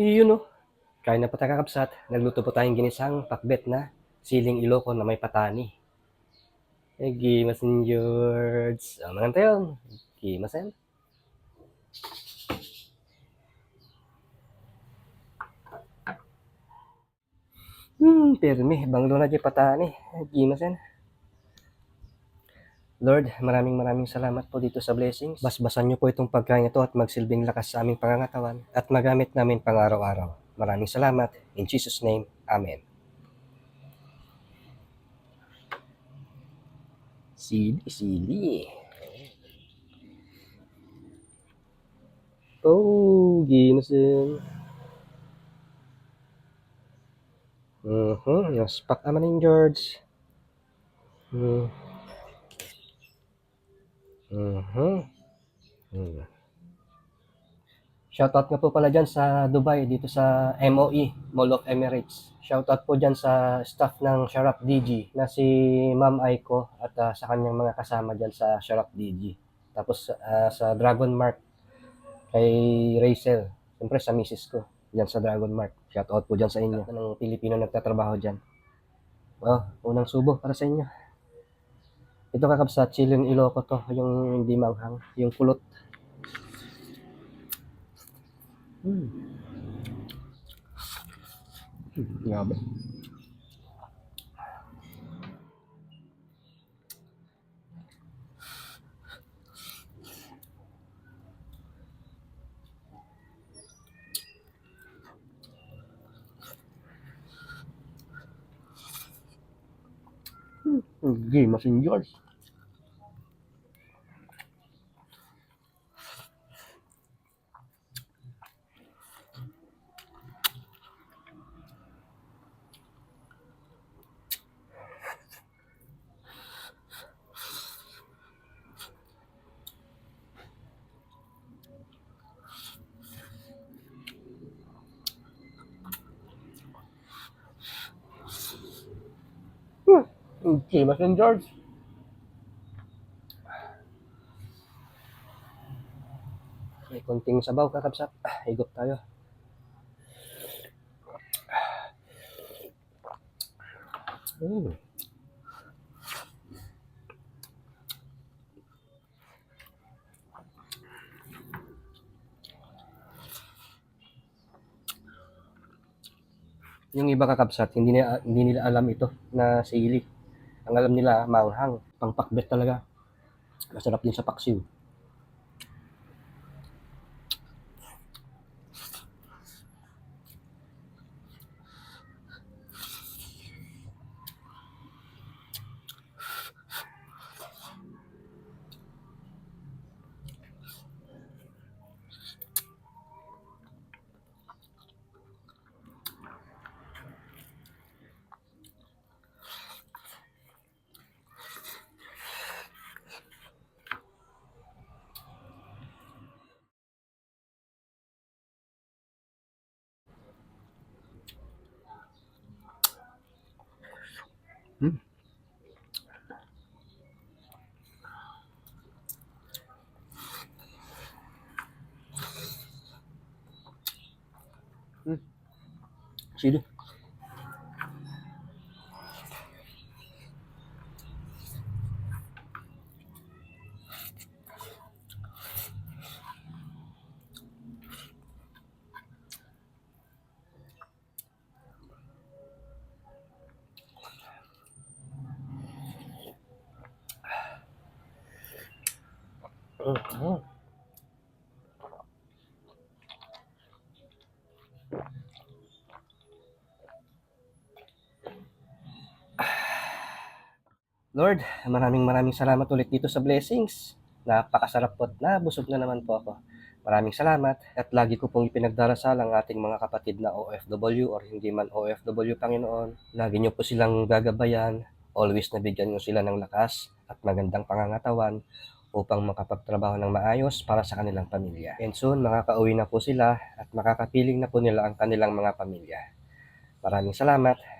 Yun oh. Kain na po tayo kakapsat. Nagluto po tayong ginisang pakbet na siling iloko na may patani. Eh, gimasin George. Ah, mangan tayo. Gimasin. Hmm, pirmi. Banglo na di patani. Gimasin. Lord, maraming maraming salamat po dito sa blessings. Basbasan niyo po itong pagkain ito at magsilbing lakas sa aming pangangatawan at magamit namin pang araw-araw. Maraming salamat. In Jesus' name, Amen. Sili, sili. Oh, ginusin. Mhm, yung spak naman yung George. Hmm. Mhm. Hmm. Shoutout nga po pala dyan sa Dubai, dito sa MOE, Mall of Emirates. Shoutout po dyan sa staff ng Sharap DG na si Ma'am Aiko at ah, sa kanyang mga kasama dyan sa Sharap DG. Tapos ah, sa Dragon Mark kay Rachel, siyempre sa misis ko, dyan sa Dragon Mark. Shoutout po dyan sa inyo, ng Pilipino nagtatrabaho dyan. Oh, unang subo para sa inyo. Ito kakabsat, chilin iloko to, yung hindi manghang, yung kulot. Hmm. Hmm, grabe. Hmm, Hindi, masin Hindi, masin George. May konting sabaw kakabsat. Higop tayo. Mm. Yung iba kakabsat, hindi nila, hindi nila alam ito na sili. Ang alam nila, maanghang. Pangpakbet talaga. Masarap din sa paksiw. Hmm. Hmm. Mhm. Lord, maraming maraming salamat ulit dito sa blessings. Napakasarap po at nabusog na naman po ako. Maraming salamat at lagi ko pong ipinagdarasal ang ating mga kapatid na OFW or hindi man OFW Panginoon. Lagi niyo po silang gagabayan, always nabigyan niyo sila ng lakas at magandang pangangatawan upang makapagtrabaho ng maayos para sa kanilang pamilya. And soon, makakauwi na po sila at makakapiling na po nila ang kanilang mga pamilya. Maraming salamat.